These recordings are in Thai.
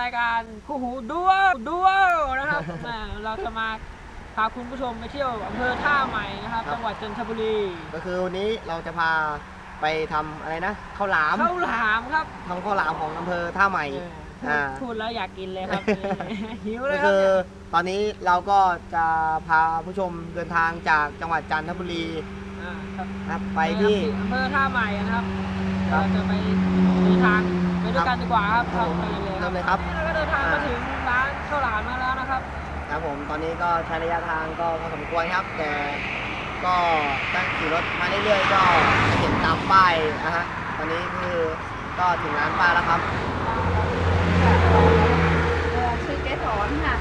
รายการคู่หูดัวดัวนะครับอ่าเราจะมาพาคุณผู้ชมไปเที่ยวอำเภอท่าใหม่นะครับ จังหวัดจันทบุรีก็คือวันนี้เราจะพาไปทำอะไรนะข้าวหลามข้าวหลามครับทำข้าวหลามของอำเภอท่าใหม่ เอออ่า พูดแล้วอยากกินเลยครับ หิวเลก็ยครัคืบอตอนนี้เราก็จะพาผู้ชมเดินทางจากจังหวัดจันทบุรีอ่าครับนะครับไปที่ อำเภอท่าใหม่นะครับ ครัเราบจะไปเดินทางไป ด้วยกันดีกว่าครับครับผมไปเลยเริ่มเลยครับนี่เราก็เดินทางมาถึงร้านข้าวหลามมาแล้วนะครับครับผมตอนนี้ก็ใช้ระยะทางก็พอสมควรครับ แต่ก็ตั้งขี่รถมาเรื่อยๆก็จะเห็นตามป้ายนะฮะตอนนี้คือก็ถึงร้านป้าแล้วครับเออชื่อเกสรค่ะ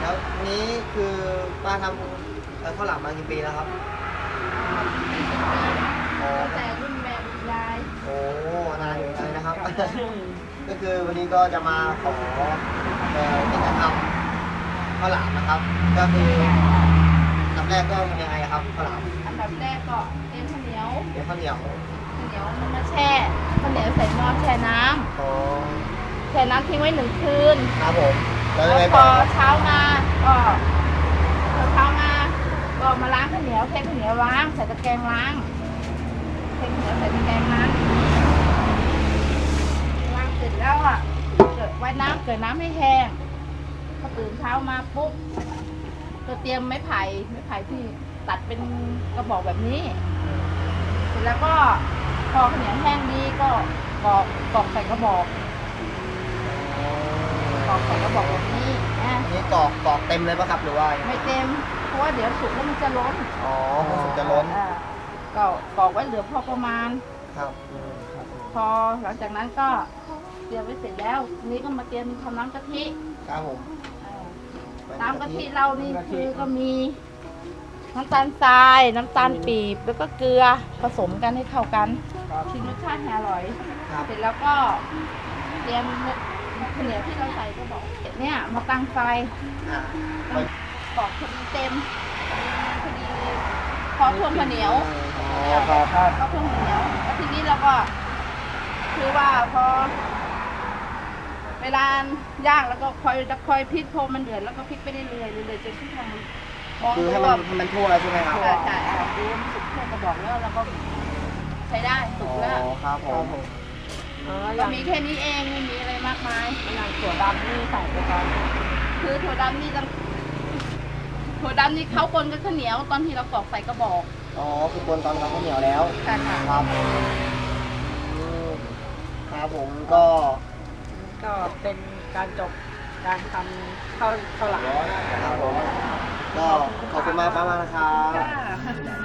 แล้วนี้คือป้าทำเอ่อข้าวหลามมากี่ปีแล้วครับอ๋อ โอ้นานอยู่เลยนะครับ ก็คือวันนี้ก็จะมาขอเอ่อกิจกรรมข้าวหลามนะครับ ก็คืออันดับแรกก็ทำยังไงครับข้าวหลามอันดับแรกก็เตรียมข้าวเหนียวเดี๋ยวข้าวเหนียวข้าวเหนียวมันมาแช่ข้าวเหนียวใส่หม้อแช่น้ำโอ้แช่น้ำทิ้งไว้หนึ่งคืนครับผมแล้วแล้ยังไงวพต่ออเช้ามาก็พอเช้ามาก็มาล้างข้าวเหนียวเทข้าวเหนียวล้างใส่ตะแกรงล้าง เทข้าวเหนียวใส่ตะแกรงล้างล้างเสร็จแล้วอะเกิดไว้น้ำเกิดน้ำให้แห้งพอตื่นเช้ามาปุ๊บก็เตรียมไม้ไผ่ไม้ไผ่ที่ตัดเป็นกระบอกแบบนี้ เสร็จแล้วก็พอข้าวเหนียวแห้งดีก็กรอกกรอกใส่กระบอกกรอกใส่กระบอกแบบนี้นะอันนี้กรอกกรอกเต็มเลยปะครับหรือว่ายังไงไม่เต็มเพราะว่าเดี๋ยวสุกแล้วมันจะล้น อ๋อมันสุกจะล้น อ่า ก็กรอกไว้เหลือพอประมาณ ครับอืมครับพอหลังจากนั้นก็เตรียมไว้เสร็จแล้วทีนี้ก็มาเตรียมทำน้ำกะทิครับผมอ่าน้ำกะทิเรานี่คือก็มีน้ำตาลทราย น้ำตาลปีบแล้วก็เกลือผสมกันให้เข้ากันชิมรสชาติให้อร่อย ครับ เสร็จแล้วก็เตรียมข้าวเหนียวที่เราใส่ก็บอกเนี่ยมาตั้งไฟอ่าปอกพอดีเต็มพอดีพอ ท่วมข้าวเหนียวอ๋อครับครับก็ท่วมข้าวเหนียวแล้วทีนี้เราก็ คือว่าพอ เวลาย่างแล้วก็คอยจะคอยพลิกพอมันเดือดแล้วก็พลิกไปเรื่อยๆเรื่อยๆจนทุกอย่างมันมองคือดูให้มัว่านให้มันทั่วใช่ไหมครับใช่ใช่อะดูมันสุกทั่วกระบอกแล้วเราก็ใช้ได้สุอ๋กแล้วอครับผมอ๋ออก็ย่างมีแค่นี้เองไม่มีอะไรมากมาย อย่างถั่วดำนี่ใส่ไปก่อนคือถั่วดำนี่ต้อง ถั่วดำนี่เขาคนกับข้าวเหนียวตอนที่เรากรอกใส่กระบอกอ๋อคือคนตอนทำข้าวเหนียวแล้วค่ะค่ะครับอืมครับผมก็ก็เป็นการจบการทำข้าวข้าวหลามครับผมก็ขอบคุณมากมากๆนะครับ ค่ะ